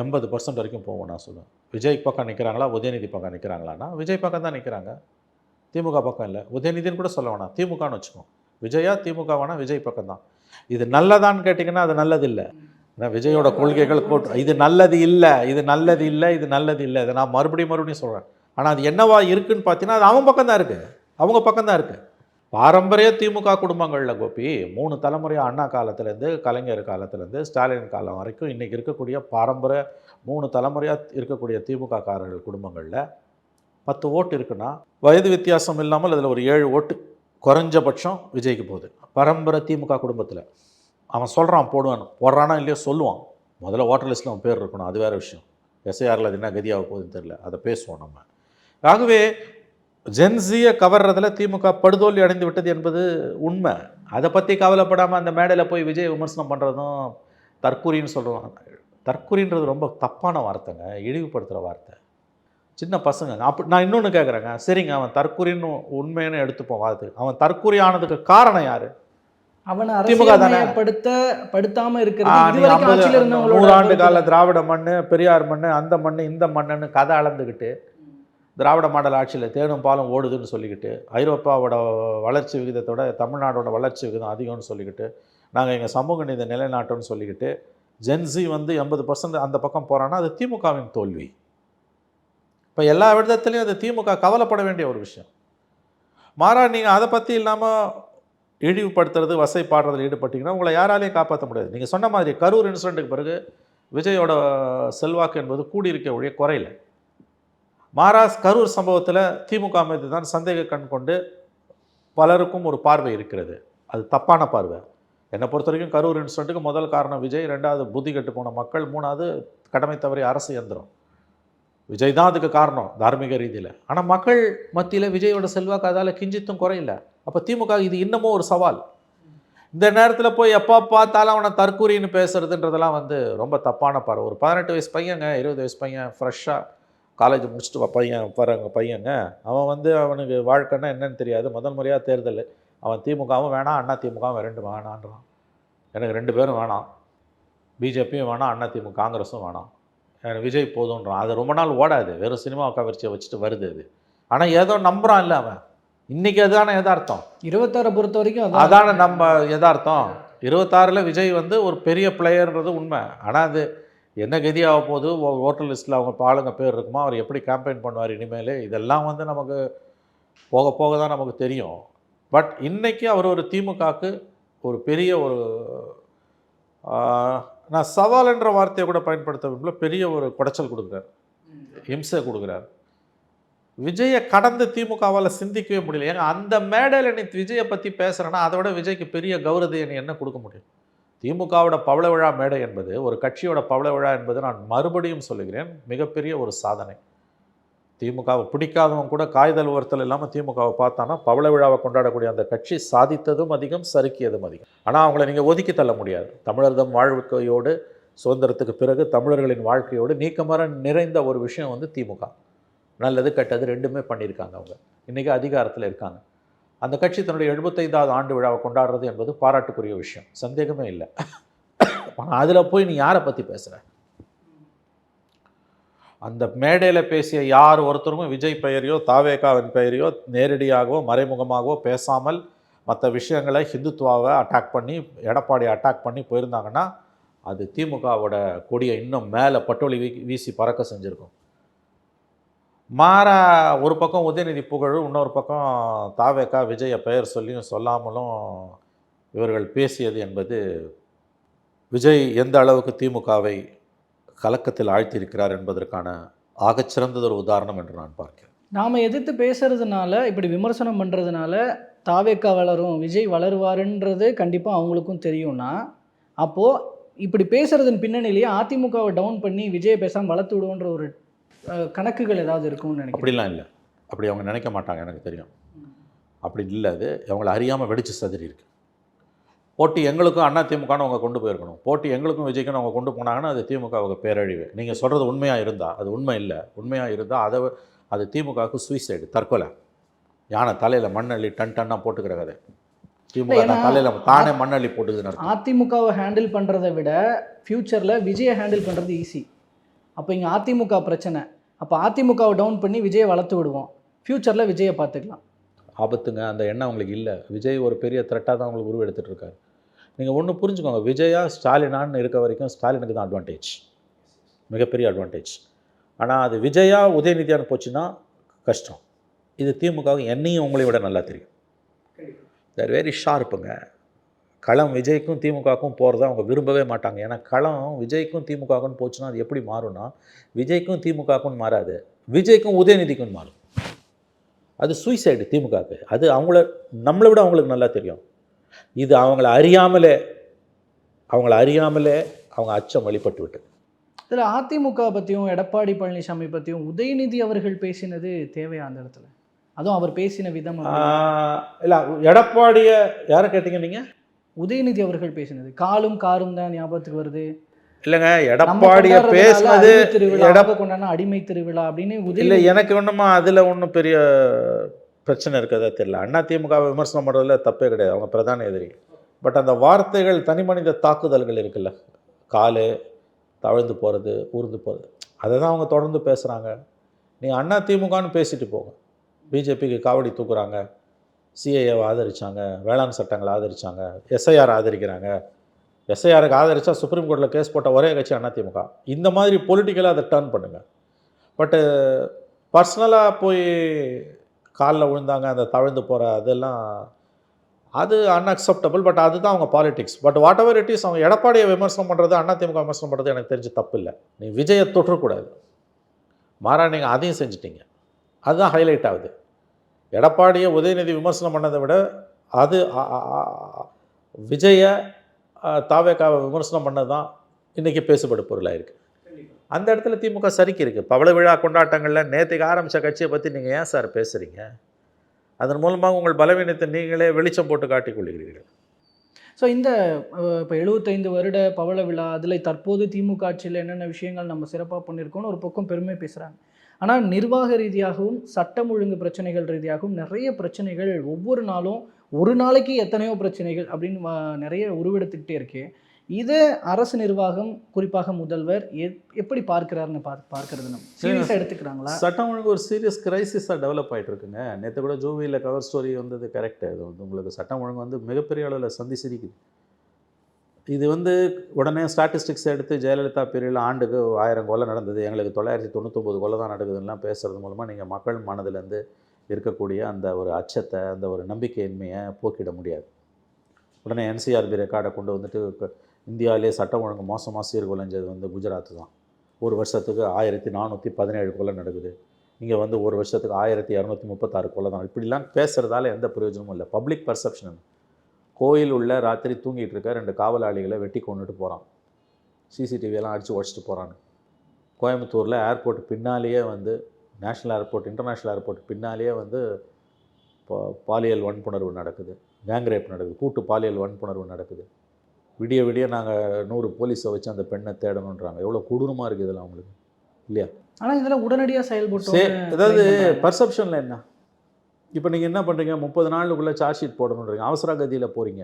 எண்பது பர்சன்ட் வரைக்கும் போவோம் நான் சொல்லுவேன் விஜய் பக்கம் நிற்கிறாங்களா உதயநிதி பக்கம் நிற்கிறாங்களான்னா விஜய் பக்கம் தான் நிற்கிறாங்க திமுக பக்கம் இல்லை. உதயநிதின்னு கூட சொல்ல வேணாம். திமுகன்னு வச்சுக்கோம் விஜயா திமுக வேணால் விஜய் பக்கம் தான் இது நல்லதான்னு கேட்டிங்கன்னா அது நல்லது இல்லை ஏன்னா விஜயோட கொள்கைகள் கோட் இது நல்லது இல்லை இது நல்லது இல்லை இது நல்லது இல்லை இதை நான் மறுபடியும் மறுபடியும் சொல்கிறேன் ஆனால் அது என்னவா இருக்குன்னு பார்த்தீங்கன்னா அது அவன் பக்கம் தான் இருக்குது அவங்க பக்கம் தான் இருக்குது பாரம்பரிய திமுக குடும்பங்களில் கோபி மூணு தலைமுறையாக அண்ணா காலத்துலேருந்து கலைஞர் காலத்துலேருந்து ஸ்டாலின் காலம் வரைக்கும் இன்றைக்கி இருக்கக்கூடிய பாரம்பரிய மூணு தலைமுறையாக இருக்கக்கூடிய திமுக காரர்கள் குடும்பங்களில் பத்து ஓட்டு இருக்குன்னா வயது வித்தியாசம் இல்லாமல் அதில் ஒரு ஏழு ஓட்டு குறைஞ்சபட்சம் விஜய்க்கு போகுது. பரம்பரை திமுக குடும்பத்தில். அவன் சொல்கிறான் போடுவான். போடுறானா இல்லையோ சொல்லுவான். முதல்ல ஓட்டர் லிஸ்ட்டில் அவன் பேர் இருக்கணும் அது வேறு விஷயம். எஸ்ஐஆரில் அது என்ன கதியாக போகுதுன்னு தெரியல அதை பேசுவோம் நம்ம. ஆகவே ஜென்சியை கவர்றதில் திமுக படுதோல்வி அடைந்து விட்டது என்பது உண்மை. அதை பற்றி கவலைப்படாமல் அந்த மேடையில் போய் விஜய் விமர்சனம் பண்ணுறதும் தற்கூரின்னு சொல்கிறோம் தற்கூரின்றது ரொம்ப தப்பான வார்த்தைங்க இழிவுபடுத்துகிற வார்த்தை. சின்ன பசங்க அப்படி நான் இன்னொன்று கேட்குறேங்க சரிங்க அவன் தற்கூரின்னு உண்மைன்னு எடுத்துப்போம் வார்த்தை அவன் தற்கூரி ஆனதுக்கு காரணம் யார்? அவனை? அரசியல்மயப்படுத்த படுத்தாம இருக்கிறது நீ இதுவரைக்கும் ஐம்பது ஆட்சியில் இருந்தவங்களோட நூறாண்டு கால. திராவிட மண்ணு பெரியார் மண்ணு அந்த மண்ணு இந்த மண்ணுன்னு கதை அளந்துக்கிட்டு திராவிட மாடல் ஆட்சியில் தேனும் பாலும் ஓடுதுன்னு சொல்லிக்கிட்டு ஐரோப்பாவோட வளர்ச்சி விகிதத்தோட தமிழ்நாடோட வளர்ச்சி விகிதம் அதிகம்னு சொல்லிக்கிட்டு நாங்கள் எங்கள் சமூக நீதி நிலைநாட்டோம்னு சொல்லிக்கிட்டு ஜென்சி வந்து எண்பது பர்சன்ட் அந்த பக்கம் போகிறான்னா அது திமுகவின் தோல்வி இப்போ எல்லா விதத்துலையும் அது திமுக கவலைப்பட வேண்டிய ஒரு விஷயம் மாறா நீங்கள் அதை பற்றி இல்லாமல் இழிவுபடுத்துறது வசைப்பாடுறதுல ஈடுபட்டீங்கன்னா உங்களை யாராலையும் காப்பாற்ற முடியாது. நீங்கள் சொன்ன மாதிரி கரூர் இன்சிடென்ட்டுக்கு பிறகு விஜயோட செல்வாக்கு என்பது கூடியிருக்க ஒழிய குறையில. மாராஸ் கரூர் சம்பவத்தில் திமுக அமைத்து தான் சந்தேக கண் கொண்டு பலருக்கும் ஒரு பார்வை இருக்கிறது. அது தப்பான பார்வை. என்னை பொறுத்த வரைக்கும் கரூர் இன்சிடென்ட்டுக்கு முதல் காரணம் விஜய் ரெண்டாவது புத்தி கெட்டு போன மக்கள் மூணாவது கடமை தவறிய அரசு இயந்திரம். விஜய் தான் அதுக்கு காரணம் தார்மீக ரீதியில். ஆனால் மக்கள் மத்தியில் விஜயோட செல்வாக்கு அதால் கிஞ்சித்தும் குறையில்லை அப்போ திமுக இது இன்னமும் ஒரு சவால். இந்த நேரத்தில் போய் எப்போ பார்த்தாலும் அவனை தற்கூரின்னு பேசுறதுன்றதெல்லாம் வந்து ரொம்ப தப்பான பார்வை. ஒரு பதினெட்டு வயசு பையங்க இருபது வயசு பையன் ஃப்ரெஷ்ஷாக காலேஜ் முடிச்சுட்டு பையன் பாருங்க பையங்க. அவன் வந்து அவனுக்கு வாழ்க்கைன்னா என்னன்னு தெரியாது. முதல் முறையாக தேர்தல். அவன் திமுகவும் வேணாம் அண்ணா திமுகவும் ரெண்டு வேணான்றான். எனக்கு ரெண்டு பேரும் வேணாம். பிஜேபியும் வேணாம் அண்ணா திமுக காங்கிரஸும் வேணாம். எனக்கு விஜய் போதுன்றான். அது ரொம்ப நாள் ஓடாது. வெறும் சினிமா கவர்ச்சியை வச்சுட்டு வருது அது. ஆனால் ஏதோ நம்புறான் இல்லை அவன். இன்னைக்கு அதுதானே யதார்த்தம்? இருபத்தாறை பொறுத்த வரைக்கும் அதான். அதானே நம்ம யதார்த்தம். இருபத்தாறில் விஜய் வந்து ஒரு பெரிய பிளேயர்ன்றது உண்மை. ஆனால் அது என்ன கதி ஆக போகுது? ஓட்டர் லிஸ்ட்டில் அவங்க ஆளுங்க பேர் இருக்குமா? அவர் எப்படி கேம்பெயின் பண்ணுவார் இனிமேல்? இதெல்லாம் வந்து நமக்கு போக போக தான் நமக்கு தெரியும். பட் இன்னைக்கு அவர் ஒரு திமுகவுக்கு ஒரு பெரிய ஒரு நான் சவால்ன்ற வார்த்தையை கூட பயன்படுத்த விரும்பல. பெரிய ஒரு குடைச்சல் கொடுக்குறார். இம்சை கொடுக்குறார். விஜயை கடந்து திமுகவால் சிந்திக்கவே முடியல. ஏங்க அந்த மேடையில் நீ விஜயை பற்றி பேசுகிறேன்னா அதை விட விஜய்க்கு பெரிய கௌரவத்தை நீ என்ன கொடுக்க முடியும்? திமுகவோட பவள விழா மேடை என்பது ஒரு கட்சியோட பவள விழா என்பது நான் மறுபடியும் சொல்லுகிறேன் மிகப்பெரிய ஒரு சாதனை. திமுகவை பிடிக்காதவன் கூட காய்தல் ஒருத்தல் இல்லாமல் திமுகவை பார்த்தானா பவள விழாவை கொண்டாடக்கூடிய அந்த கட்சி சாதித்ததும் அதிகம் சறுக்கியதும் அதிகம். ஆனால் அவங்கள நீங்கள் ஒதுக்கி தள்ள முடியாது. தமிழர்தம் வாழ்க்கையோடு சுதந்திரத்துக்கு பிறகு தமிழர்களின் வாழ்க்கையோடு நீக்கமர நிறைந்த ஒரு விஷயம் வந்து திமுக. நல்லது கெட்டது ரெண்டுமே பண்ணியிருக்காங்க அவங்க. இன்றைக்கி அதிகாரத்தில் இருக்காங்க. அந்த கட்சி தன்னுடைய எழுபத்தைந்தாவது ஆண்டு விழாவை கொண்டாடுறது என்பது பாராட்டுக்குரிய விஷயம். சந்தேகமே இல்லை. ஆனால் அதில் போய் நீ யாரை பற்றி பேசுகிற அந்த மேடையில் பேசிய யார் ஒருத்தரும் விஜய் பெயரையோ தாவேகாவின் பெயரையோ நேரடியாகவோ மறைமுகமாகவோ பேசாமல் மற்ற விஷயங்களை ஹிந்துத்வாவை அட்டாக் பண்ணி எடப்பாடியை அட்டாக் பண்ணி போயிருந்தாங்கன்னா அது திமுகவோட கொடியை இன்னும் மேலே பட்டோலி வீ வீசி பறக்க செஞ்சுருக்கும். மாறா ஒரு பக்கம் உதயநிதி புகழ் இன்னொரு பக்கம் தாவேக்கா விஜய பெயர் சொல்லியும் சொல்லாமலும் இவர்கள் பேசியது என்பது விஜய் எந்த அளவுக்கு திமுகவை கலக்கத்தில் ஆழ்த்தியிருக்கிறார் என்பதற்கான ஆகச்சிறந்தது ஒரு உதாரணம் என்று நான் பார்க்கிறேன். நாம் எதிர்த்து பேசுறதுனால இப்படி விமர்சனம் பண்ணுறதுனால தாவேக்கா வளரும் விஜய் வளருவாருன்றது கண்டிப்பாக அவங்களுக்கும் தெரியும்னா அப்போது இப்படி பேசுறதன் பின்னணியிலேயே அதிமுகவை டவுன் பண்ணி விஜயை பேசாமல் வளர்த்து விடுவோன்ற ஒரு கணக்குகள் ஏதாவது இருக்கும்னு நினைக்கிறேன் அப்படிலாம் இல்லை. அப்படி அவங்க நினைக்க மாட்டாங்க எனக்கு தெரியும். அப்படி இல்லை அது. அவங்கள அறியாமல் வெடிச்சு சதுரி இருக்கு. போட்டி எங்களுக்கும் அண்ணா திமுகன்னு அவங்க கொண்டு போயிருக்கணும். போட்டி எங்களுக்கும் விஜய்க்குன்னு அவங்க கொண்டு போனாங்கன்னா அது திமுக அவங்க பேரழிவு. நீங்கள் சொல்கிறது உண்மையாக இருந்தால் அது உண்மை இல்லை. உண்மையாக இருந்தால் அதை அது திமுகவுக்கு சூசைடு தற்கொலை. யானை தலையில் மண்ணள்ளி டன் டன்னாக போட்டுக்கிற கதை. திமுக தலையில் தானே மண்ணள்ளி போட்டுக்குதுன்னு. அதிமுகவை ஹேண்டில் பண்றதை விட ஃபியூச்சரில் விஜயை ஹேண்டில் பண்றது ஈஸி அப்போ இங்கே அதிமுக பிரச்சனை. அப்போ அதிமுகவை டவுன் பண்ணி விஜயை வளர்த்து விடுவோம். ஃப்யூச்சரில் விஜயை பார்த்துக்கலாம். ஆபத்துங்க. அந்த எண்ணம் அவங்களுக்கு இல்லை. விஜய் ஒரு பெரிய த்ரெட்டாக தான் அவங்களுக்கு உருவெடுத்துட்டு இருக்காரு. நீங்கள் ஒன்று புரிஞ்சுக்கோங்க. விஜயா ஸ்டாலினான்னு இருக்க வரைக்கும் ஸ்டாலினுக்கு தான் அட்வான்டேஜ் மிகப்பெரிய அட்வான்டேஜ் ஆனால் அது விஜயா உதயநிதியான்னு போச்சுன்னா கஷ்டம். இது திமுகவுக்கு என்னையும் உங்களை விட நல்லா தெரியும். தேர் வெரி ஷார்ப்புங்க களம் விஜய்க்கும் திமுகவுக்கும் போகிறத அவங்க விரும்பவே மாட்டாங்க. ஏன்னா களம் விஜய்க்கும் திமுகவுக்கும் போச்சுன்னா அது எப்படி மாறும்னா விஜய்க்கும் திமுகவுக்கும் மாறாது. விஜய்க்கும் உதயநிதிக்கும் மாறும். அது சூசைடு திமுகவுக்கு. அது அவங்கள நம்மளை விட அவங்களுக்கு நல்லா தெரியும். இது அவங்கள அறியாமலே அவங்கள அறியாமலே அவங்க அச்சம் வழிபட்டு விட்டு. இதில் அதிமுக பற்றியும் எடப்பாடி பழனிசாமி பற்றியும் உதயநிதி அவர்கள் பேசினது தேவையா அந்த இடத்துல? அதுவும் அவர் பேசின விதம். இல்லை எடப்பாடியை யாரை கேட்டீங்க நீங்கள் உதயநிதி அவர்கள் பேசினது. காலும் காரும் தான் ஞாபகத்துக்கு வருது. இல்லைங்க எடப்பாடியை பேசுனது கொண்டாடின அடிமை திருவிழா அப்படின்னு இல்லை எனக்கு ஒன்றுமா அதில் ஒன்றும் பெரிய பிரச்சனை இருக்கதா தெரியல. அண்ணா திமுகவை விமர்சனம் பண்ணுறதுல தப்பே கிடையாது அவங்க பிரதான எதிரி. பட் அந்த வார்த்தைகள் தனி மனித தாக்குதல்கள் இருக்குல்ல. காலு தவழ்ந்து போகிறது ஊர்ந்து போகிறது அதை தான் அவங்க தொடர்ந்து பேசுகிறாங்க நீ அண்ணா திமுகன்னு பேசிட்டு போங்க. பிஜேபிக்கு காவடி தூக்குறாங்க. சிஏஏவை ஆதரிச்சாங்க வேளாண் சட்டங்களை ஆதரிச்சாங்க எஸ்ஐஆர் ஆதரிக்கிறாங்க. எஸ்ஐஆருக்கு ஆதரித்தா சுப்ரீம் கோர்ட்டில் கேஸ் போட்ட ஒரே கட்சி அதிமுக. இந்த மாதிரி பொலிட்டிக்கலாக அதை டர்ன் பண்ணுங்கள் பட்டு பர்சனலாக போய் காலில் விழுந்தாங்க அந்த தவழ்ந்து போகிற அதெல்லாம் அது அன்அக்செப்டபிள் பட் அதுதான் அவங்க politics but whatever it is அவங்க எடப்பாடியை விமர்சனம் பண்ணுறது அதிமுக விமர்சனம் பண்ணுறது எனக்கு தெரிஞ்சு தப்பு இல்லை நீ விஜயை தொற்றக்கூடாது. மாறா நீங்கள் அதையும் செஞ்சிட்டீங்க. அதுதான் ஹைலைட் ஆகுது. எடப்பாடியை உதயநிதி விமர்சனம் பண்ணதை விட அது விஜயை தாவேக்காவை விமர்சனம் பண்ணது தான் இன்றைக்கி பேசுபடு பொருளாக இருக்குது அந்த இடத்துல திமுக சரிக்கு இருக்குது பவள விழா கொண்டாட்டங்களில் நேற்றுக்கு ஆரம்பித்த கட்சியை பற்றி நீங்கள் ஏன் சார் பேசுகிறீங்க அதன் மூலமாக உங்கள் பலவீனத்தை நீங்களே வெளிச்சம் போட்டு காட்டிக் கொள்கிறீர்கள். ஸோ இந்த இப்போ எழுபத்தைந்து வருட பவள விழா அதில் தற்போது திமுக ஆட்சியில் என்னென்ன விஷயங்கள் நம்ம சிறப்பாக பண்ணியிருக்கோன்னு ஒரு பக்கம் பெருமை பேசுகிறாங்க ஆனால் நிர்வாக ரீதியாகவும் சட்டம் ஒழுங்கு பிரச்சனைகள் ரீதியாகவும் நிறைய பிரச்சனைகள் ஒவ்வொரு நாளும் ஒரு நாளைக்கு எத்தனையோ பிரச்சனைகள் அப்படின்னு நிறைய உருவெடுத்துக்கிட்டே இருக்கு. இதை அரசு நிர்வாகம் குறிப்பாக முதல்வர் எப்- எப்படி பார்க்கிறாருன்னு பார் பார்க்கறது நம்ம? சீரியஸாக எடுத்துக்கிறாங்களா? சட்டம் ஒழுங்கு ஒரு சீரியஸ் கிரைசிஸாக டெவலப் ஆயிட்டு இருக்குங்க. நேற்று கூட ஜூவியில் கவர் ஸ்டோரி வந்தது கரெக்டு அது வந்து உங்களுக்கு சட்டம் ஒழுங்கு வந்து மிகப்பெரிய அளவில் சந்தி சிரிக்குது. இது வந்து உடனே ஸ்டாட்டிஸ்டிக்ஸ் எடுத்து ஜெயலலிதா பீரியடில் ஆண்டுக்கு ஆயிரம் கொலை நடந்தது. எங்களுக்கு தொள்ளாயிரத்தி தொண்ணூத்தொம்பது கொலை தான் நடக்குதுன்னெலாம் பேசுறது மூலமாக நீங்கள் மக்கள் மனதிலேருந்து இருக்கக்கூடிய அந்த ஒரு அச்சத்தை அந்த ஒரு நம்பிக்கையின்மையை போக்கிட முடியாது. உடனே என்சிஆர்பி ரெக்கார்டை கொண்டு வந்துட்டு க- இந்தியாவிலே சட்டம் ஒழுங்கு மோசமாக சீர்குலைஞ்சது வந்து குஜராத் தான். ஒரு வருஷத்துக்கு ஆயிரத்தி நானூற்றி பதினேழு கொலை நடக்குது. இங்கே வந்து ஒரு வருஷத்துக்கு ஆயிரத்தி இரநூத்தி முப்பத்தாறு கொலை தான். இப்படிலாம் பேசுகிறதால எந்த பிரயோஜனமும் இல்லை. பப்ளிக் பர்செப்ஷன் கோயில் உள்ள ராத்திரி தூங்கிட்டு இருக்க ரெண்டு காவலாளிகளை வெட்டி கொண்டுட்டு போகிறான் சிசிடிவியெல்லாம் அடித்து உடச்சிட்டு போகிறான்னு கோயம்புத்தூரில் ஏர்போர்ட் பின்னாலேயே வந்து நேஷ்னல் ஏர்போர்ட் இன்டர்நேஷ்னல் ஏர்போர்ட் பின்னாலேயே வந்து பா- பாலியல் வன்புணர்வு நடக்குது. கேங் ரேப் நடக்குது. கூட்டு பாலியல் வன்புணர்வு நடக்குது. விடிய விடிய நாங்கள் நூறு போலீஸை வச்சு அந்த பெண்ணை தேடணுன்றாங்க. எவ்வளோ கொடூரமாக இருக்குது இதெல்லாம் அவங்களுக்கு. இல்லையா? ஆனால் இதெல்லாம் உடனடியாக செயல்பட்டு அதாவது பர்செப்ஷனில் என்ன? இப்போ நீங்கள் என்ன பண்ணுறீங்க முப்பது நாளுக்குள்ளே சார்ஜ் ஷீட் போடணுன்றீங்க. அவசர கதியில் போகிறீங்க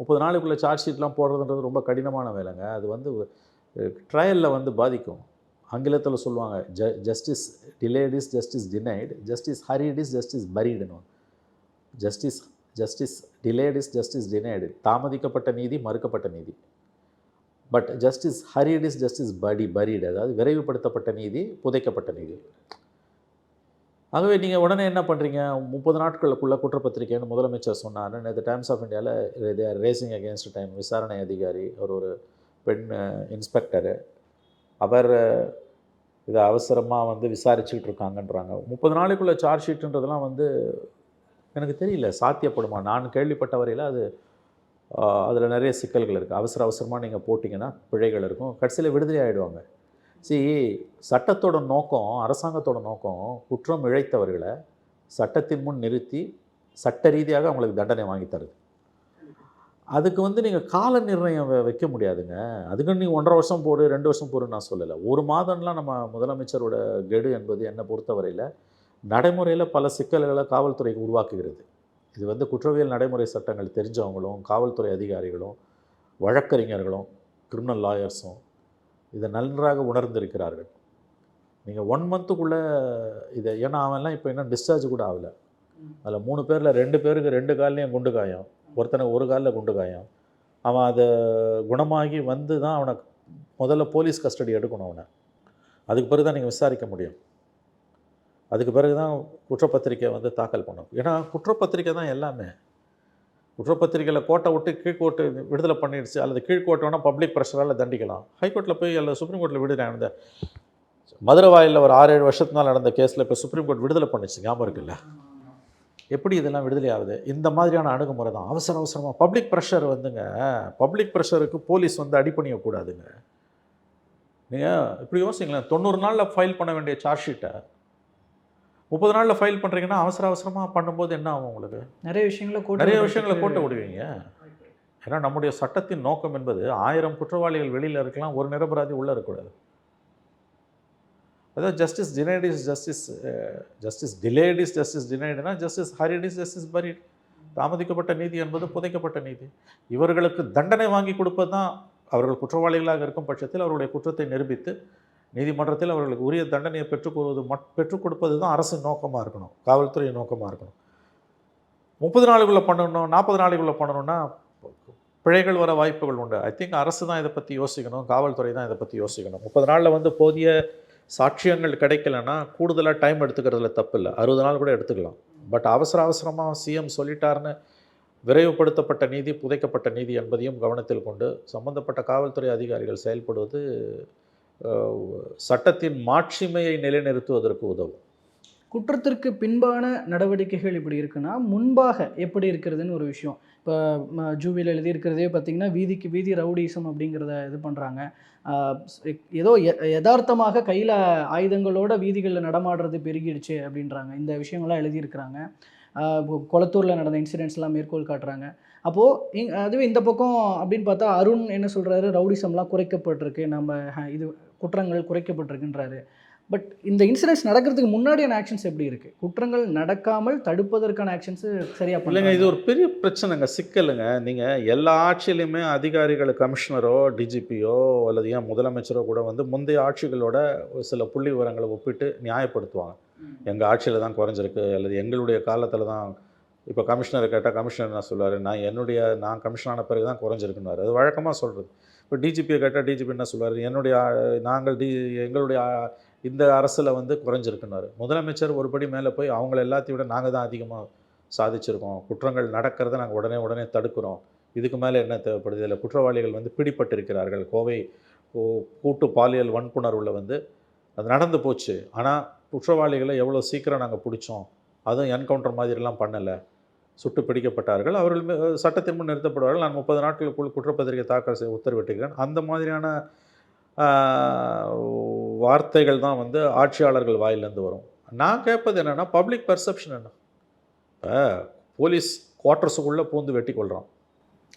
முப்பது நாளுக்குள்ளே சார்ஜ் ஷீட்லாம் போடுறதுன்றது ரொம்ப கடினமான வேலைங்க. அது வந்து ட்ரையலில் வந்து பாதிக்கும். ஆங்கிலத்தில் சொல்லுவாங்க ஜ justice delayed is justice denied justice hurried is justice பரீடுன்னு justice justice delayed is justice denied தாமதிக்கப்பட்ட நீதி மறுக்கப்பட்ட நீதி. But justice hurried is justice படி பரீடு அதாவது விரைவுபடுத்தப்பட்ட நீதி புதைக்கப்பட்ட நீதி. ஆகவே நீங்கள் உடனே என்ன பண்ணுறீங்க முப்பது நாட்களுக்குள்ளே குற்றப்பத்திரிக்கைன்னு முதலமைச்சர் சொன்னார். நேற்று டைம்ஸ் ஆஃப் இந்தியாவில் இது ரேசிங் அகேன்ஸ்ட் டைம் விசாரணை அதிகாரி அவர் ஒரு பெண் இன்ஸ்பெக்டரு அவர் இதை அவசரமாக வந்து விசாரிச்சுக்கிட்டு இருக்காங்கன்றாங்க. முப்பது நாளைக்குள்ளே சார்ஜ் ஷீட்டுன்றதெல்லாம் வந்து எனக்கு தெரியல சாத்தியப்படுமா? நான் கேள்விப்பட்ட வரையில் அது அதில் நிறைய சிக்கல்கள் இருக்குது அவசர அவசரமாக நீங்கள் போட்டிங்கன்னா பிழைகள் இருக்கும். கடைசியில் விடுதலை ஆகிடுவாங்க சி சட்டத்தோட நோக்கம் அரசாங்கத்தோட நோக்கம் குற்றம் இழைத்தவர்களை சட்டத்தின் முன் நிறுத்தி சட்ட ரீதியாக அவங்களுக்கு தண்டனை வாங்கி தருது. அதுக்கு வந்து நீங்கள் கால நிர்ணயம் வ- வைக்க முடியாதுங்க. அதுக்கு நீ ஒன்றரை வருஷம் போடு ரெண்டு வருஷம் போடுன்னு நான் சொல்லலை. ஒரு மாதம்லாம் நம்ம முதலமைச்சரோட கெடு என்பது என்னை பொறுத்தவரையில் நடைமுறையில் பல சிக்கல்களை காவல்துறைக்கு உருவாக்குகிறது. இது வந்து குற்றவியல் நடைமுறை சட்டங்கள் தெரிஞ்சவங்களும் காவல்துறை அதிகாரிகளும் வழக்கறிஞர்களும் கிரிமினல் லாயர்ஸும் இதை நன்றாக உணர்ந்திருக்கிறார்கள். நீங்கள் ஒன் மந்த்துக்குள்ளே இதை ஏன்னா அவன்லாம் இப்போ இன்னும் டிஸ்சார்ஜ் கூட ஆகலை. அதில் மூணு பேரில் ரெண்டு பேருக்கு ரெண்டு கால்லையும் குண்டு காயம். ஒருத்தனுக்கு ஒரு காலில் குண்டு காயம். அவன் அதை குணமாகி வந்து தான் அவனை முதல்ல போலீஸ் கஸ்டடி எடுக்கணும் அவனை. அதுக்கு பிறகு தான் நீங்கள் விசாரிக்க முடியும். அதுக்கு பிறகு தான் குற்றப்பத்திரிக்கை வந்து தாக்கல் பண்ணணும். ஏன்னா குற்றப்பத்திரிக்கை தான் எல்லாமே. குற்றப்பத்திரிக்கையில் கோட்டை விட்டு கீழ்கோட்டு விடுதலை பண்ணிடுச்சு அல்லது கீழ்கோர்ட்டு வேணால் பப்ளிக் ப்ரெஷரால் தண்டிக்கலாம். ஹைகோர்ட்டில் போய் அல்லது சுப்ரீம் கோர்ட்டில் விடுதலை நடந்த மதுரை வாயிலில் ஒரு ஆறு ஏழு வருஷத்துனால நடந்த கேஸில் இப்போ சுப்ரீம் கோர்ட் விடுதலை பண்ணிச்சு ஞாபகம் இருக்குல்ல? எப்படி இதெல்லாம் விடுதலை ஆகுது? இந்த மாதிரியான அணுகுமுறை தான். அவசர அவசரமாக பப்ளிக் ப்ரெஷர் வந்துங்க. பப்ளிக் ப்ரெஷருக்கு போலீஸ் வந்து அடிப்பணியக்கூடாதுங்க நீங்கள் இப்படி யோசிங்களேன். தொண்ணூறு நாளில் ஃபைல் பண்ண வேண்டிய சார்ஜ் ஷீட்டை முப்பது நாளில் ஃபைல் பண்ணுறீங்கன்னா அவசர அவசரமாக பண்ணும்போது என்ன ஆகும் உங்களுக்கு? நிறைய விஷயங்களை கோட்டை நிறைய விஷயங்களை கோட்டை விடுவீங்க. ஏன்னா நம்முடைய சட்டத்தின் நோக்கம் என்பது ஆயிரம் குற்றவாளிகள் வெளியில் இருக்கலாம் ஒரு நிரபராதி உள்ளே இருக்கக்கூடாது. அதாவது justice denied is justice justice delayed is justice டினைடுனா justice hurried is justice buried தாமதிக்கப்பட்ட நீதி என்பது புதைக்கப்பட்ட நீதி. இவர்களுக்கு தண்டனை வாங்கி கொடுப்பது தான் அவர்கள் குற்றவாளிகளாக இருக்கும் பட்சத்தில் அவர்களுடைய குற்றத்தை நிரூபித்து நீதிமன்றத்தில் அவர்களுக்கு உரிய தண்டனையை பெற்றுக்கொள்வது மட் பெற்றுக் கொடுப்பது தான் அரசின் நோக்கமாக இருக்கணும் காவல்துறை நோக்கமாக இருக்கணும். முப்பது நாளுக்குள்ளே பண்ணணும் நாற்பது நாளுக்குள்ளே பண்ணணும்னா பிழைகள் வர வாய்ப்புகள் உண்டு. ஐ திங்க் அரசு தான் இதை பற்றி யோசிக்கணும் காவல்துறை தான் இதை பற்றி யோசிக்கணும். முப்பது நாளில் வந்து போதிய சாட்சியங்கள் கிடைக்கலன்னா கூடுதலாக டைம் எடுத்துக்கிறதுல தப்பு இல்லை. அறுபது நாள் கூட எடுத்துக்கலாம். பட் அவசர அவசரமாக சிஎம் சொல்லிட்டாருன்னு விரைவுபடுத்தப்பட்ட நீதி புதைக்கப்பட்ட நீதி என்பதையும் கவனத்தில் கொண்டு சம்பந்தப்பட்ட காவல்துறை அதிகாரிகள் செயல்படுவது சட்டத்தின் மாட்சிமையை நிலைநிறுத்துவதற்கு உதவும். குற்றத்திற்கு பின்பான நடவடிக்கைகள் இப்படி இருக்குன்னா முன்பாக எப்படி இருக்கிறதுன்னு ஒரு விஷயம். இப்போ ஜூவியில் எழுதியிருக்கிறதே பார்த்திங்கன்னா வீதிக்கு வீதி ரவுடிசம் அப்படிங்கிறத இது பண்ணுறாங்க ஏதோ யதார்த்தமாக கையில் ஆயுதங்களோட வீதிகளில் நடமாடுறது பெருகிடுச்சு அப்படின்றாங்க. இந்த விஷயங்கள்லாம் எழுதியிருக்கிறாங்க. கொளத்தூரில் நடந்த இன்சிடென்ட்ஸ்லாம் மேற்கோள் காட்டுறாங்க. அப்போது இங் அதுவே இந்த பக்கம் அப்படின்னு பார்த்தா அருண் என்ன சொல்கிறாரு ரவுடிசம்லாம் குறைக்கப்பட்டிருக்கு. நம்ம இது குற்றங்கள் குறைக்கப்பட்டிருக்குன்றாரு. பட் இந்த இன்சிடென்ட்ஸ் நடக்கிறதுக்கு முன்னாடியான ஆக்ஷன்ஸ் எப்படி இருக்கு? குற்றங்கள் நடக்காமல் தடுப்பதற்கான ஆக்ஷன்ஸ் சரியா இல்லைங்க இது ஒரு பெரிய பிரச்சனைங்க சிக்கலுங்க. நீங்கள் எல்லா ஆட்சியிலையுமே அதிகாரிகள் கமிஷனரோ டிஜிபியோ அல்லது ஏன் முதலமைச்சரோ கூட வந்து முந்தைய ஆட்சிகளோட ஒரு சில புள்ளி விவரங்களை ஒப்பிட்டு நியாயப்படுத்துவாங்க. எங்கள் ஆட்சியில் தான் குறைஞ்சிருக்கு அல்லது எங்களுடைய காலத்தில் தான் இப்போ கமிஷனரை கேட்டால் கமிஷனர் என்ன சொல்லுவார்? நான் என்னுடைய நான் கமிஷன் ஆன பிறகு தான் குறைஞ்சிருக்குன்னாரு அது வழக்கமாக சொல்கிறது இப்போ டிஜிபியை கேட்டால் டிஜிபி என்ன சொல்லுவார்? என்னுடைய நாங்கள் டி எங்களுடைய இந்த அரசில் வந்து குறைஞ்சிருக்குன்னாரு முதலமைச்சர் ஒருபடி மேலே போய் அவங்கள எல்லாத்தையும் விட நாங்கள் தான் அதிகமாக சாதிச்சிருக்கோம். குற்றங்கள் நடக்கிறத நாங்கள் உடனே உடனே தடுக்கிறோம். இதுக்கு மேலே என்ன தேவைப்படுது? இல்லை குற்றவாளிகள் வந்து பிடிப்பட்டிருக்கிறார்கள் கோவை கூட்டு பாலியல் வன்புணர்வில் வந்து அது நடந்து போச்சு. ஆனால் குற்றவாளிகளை எவ்வளோ சீக்கிரம் நாங்கள் பிடிச்சோம்? அதுவும் என்கவுண்டர் மாதிரிலாம் பண்ணலை. சுட்டு பிடிக்கப்பட்டார்கள். அவர்கள் சட்டத்தின் முன் நிறுத்தப்படுவார்கள். நான் முப்பது நாட்களுக்குள் குற்றப்பத்திரிகை தாக்கல் செய்ய உத்தரவிட்டிருக்கிறேன். அந்த மாதிரியான வார்த்தைகள் தான் வந்து ஆட்சியாளர்கள் வாயிலேருந்து வரும். நான் கேட்பது என்னென்னா பப்ளிக் பெர்செப்ஷன் என்ன? இப்போ போலீஸ் குவார்ட்டர்ஸுக்குள்ளே பூந்து வெட்டி கொள்கிறான்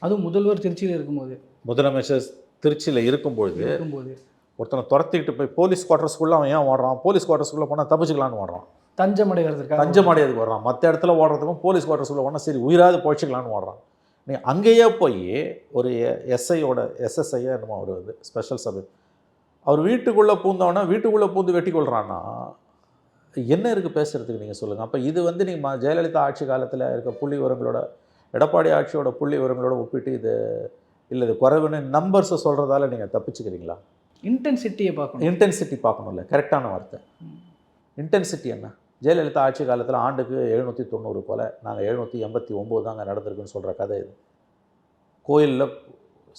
அதுவும் முதல்வர் திருச்சியில் இருக்கும்போது. முதலமைச்சர் திருச்சியில் இருக்கும்பொழுது இருக்கும்போது. ஒருத்தனை துரத்திக்கிட்டு போய் போலீஸ் குவார்ட்டர்ஸ்குள்ளே அவன் ஏன் ஓடுறான்? போலீஸ் குவார்ட்டர்ஸ்குள்ளே போனால் தப்பிச்சுக்கலான்னு ஓடுறான். தஞ்சம் அடைகிறதுக்காக தஞ்சம் அடையதுக்கு வர்றான் மற்ற இடத்துல ஓடுறதுக்கும் போலீஸ் குவார்ட்டர்ஸ்குள்ளே போனால் சரி உயிராது பொழைச்சிக்கலான்னு ஓடுறான். நீ அங்கேயே போய் ஒரு எஸ்ஐயோட எஸ்எஸ்ஐயா என்னமோ அவர் வந்து ஸ்பெஷல் சப். அவர் வீட்டுக்குள்ளே பூந்தவனா வீட்டுக்குள்ளே பூந்து வெட்டி கொள்றான்னா என்ன இருக்குது பேசுகிறதுக்கு நீங்கள் சொல்லுங்கள் அப்போ இது வந்து நீங்கள் ஜெயலலிதா ஆட்சி காலத்தில் இருக்க புள்ளி விவரங்களோட எடப்பாடி ஆட்சியோட புள்ளி விவரங்களோட ஒப்பிட்டு இது இல்லை இது குறைவுன்னு நம்பர்ஸை சொல்கிறதால நீங்கள் தப்பிச்சுக்கிறீங்களா? இன்டென்சிட்டியை பார்க்கணும். இன்டென்சிட்டி பார்க்கணும்ல கரெக்டான வார்த்தை. இன்டென்சிட்டி என்ன? ஜெயலலிதா ஆட்சி காலத்தில் ஆண்டுக்கு எழுநூற்றி தொண்ணூறு கொலை நாங்கள் எழுநூற்றி எண்பத்தி ஒம்பது தாங்க நடந்திருக்குன்னு சொல்கிற கதை இது. கோயிலில்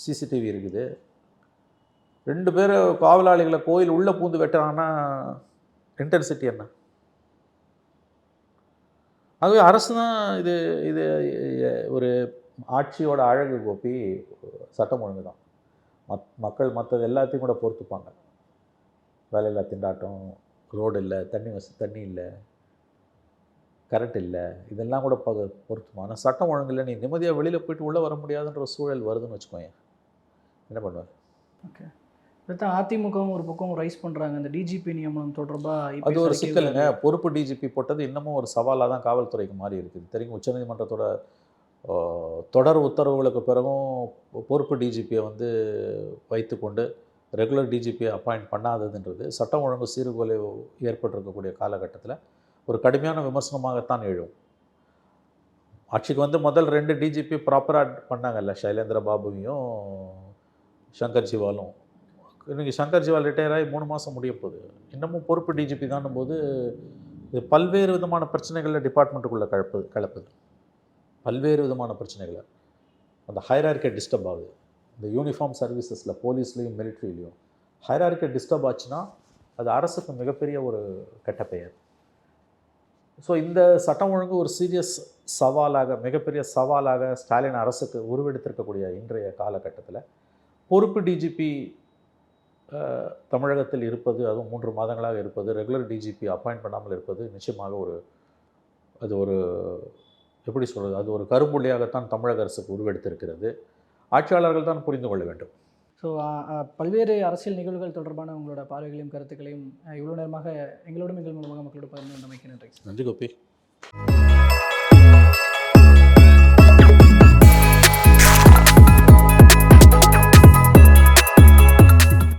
சிசிடிவி இருக்குது. ரெண்டு பேர் காவலாளிகளை கோயில் உள்ளே பூந்து வெட்டுறாங்கன்னா இன்டென்சிட்டி என்ன? ஆகவே அரசு தான் இது இது ஒரு ஆட்சியோட அழகு கோப்பி சட்டம் ஒழுங்கு தான். மத் மக்கள் மற்றது எல்லாத்தையும் கூட பொறுத்துப்பாங்க. வேலையில்லா திண்டாட்டம் ரோடு இல்லை தண்ணி வசதி தண்ணி இல்லை கரண்ட் இல்லை இதெல்லாம் கூட பக பொருத்துமா? ஆனால் சட்டம் ஒழுங்கு இல்லை நீ நிம்மதியாக வெளியில் போயிட்டு உள்ளே வர முடியாதுன்ற ஒரு சூழல் வருதுன்னு வச்சுக்கோங்க என்ன பண்ணுவேன்? ஓகே. அதிமுகவும் ஒரு பக்கம் ரைஸ் பண்றாங்க. இந்த டிஜிபி நியமனம் தொடர்பா IPS அது ஒரு சிக்கலுங்க பொறுப்பு டிஜிபி போட்டது இன்னமும் ஒரு சவாலாக தான் காவல்துறைக்கு மாறி இருக்குது தெரியும் உச்சநீதிமன்றத்தோட தொடர் உத்தரவுகளுக்கு பிறகும் பொறுப்பு டிஜிபியை வந்து வைத்துக்கொண்டு ரெகுலர் டிஜிபியை அப்பாயிண்ட் பண்ணாததுன்றது சட்டம் ஒழுங்கு சீர்குலை ஏற்பட்டிருக்கக்கூடிய காலகட்டத்தில் ஒரு கடுமையான விமர்சனமாகத்தான் எழும். ஆட்சிக்கு வந்து முதல் ரெண்டு டிஜிபி ப்ராப்பராக பண்ணாங்கல்ல சைலேந்திர பாபுவையும் சங்கர் ஜிவாலும். இன்றைக்கி சங்கர் ஜிவால் ரிட்டையர் ஆகி மூணு மாதம் முடிய போகுது. இன்னமும் பொறுப்பு டிஜிபி தானும் போது இது பல்வேறு விதமான பிரச்சனைகளில் டிபார்ட்மெண்ட்டுக்குள்ளே கலப்பு கலப்புது. பல்வேறு விதமான பிரச்சனைகளை அந்த ஹைரார்க்கை டிஸ்டர்ப் ஆகுது. இந்த யூனிஃபார்ம் சர்வீசஸில் போலீஸ்லேயும் மிலிட்ரிலையும் ஹைரார்க்கை டிஸ்டர்ப் ஆச்சுன்னா அது அரசுக்கு மிகப்பெரிய ஒரு கெட்ட பெயர். ஸோ இந்த சட்டம் ஒழுங்கு ஒரு சீரியஸ் சவாலாக மிகப்பெரிய சவாலாக ஸ்டாலின் அரசுக்கு உருவெடுத்திருக்கக்கூடிய இன்றைய காலகட்டத்தில் பொறுப்பு டிஜிபி தமிழகத்தில் இருப்பது அதுவும் மூன்று மாதங்களாக இருப்பது ரெகுலர் டிஜிபி அப்பாயிண்ட் பண்ணாமல் இருப்பது நிச்சயமாக ஒரு அது ஒரு எப்படி சொல்கிறது அது ஒரு கரும்புள்ளியாகத்தான் தமிழக அரசுக்கு உருவெடுத்திருக்கிறது. ஆட்சியாளர்கள் தான் புரிந்து கொள்ள வேண்டும். ஸோ பல்வேறு அரசியல் நிகழ்வுகள் தொடர்பான உங்களோட பார்வைகளையும் கருத்துக்களையும் அஹ், இவ்வளவு நேரமாக எங்களோடும் எங்கள் மூலமாக மக்களோட பகிர்ந்து கொண்டமைக்கு நன்றி. நன்றி கோபி.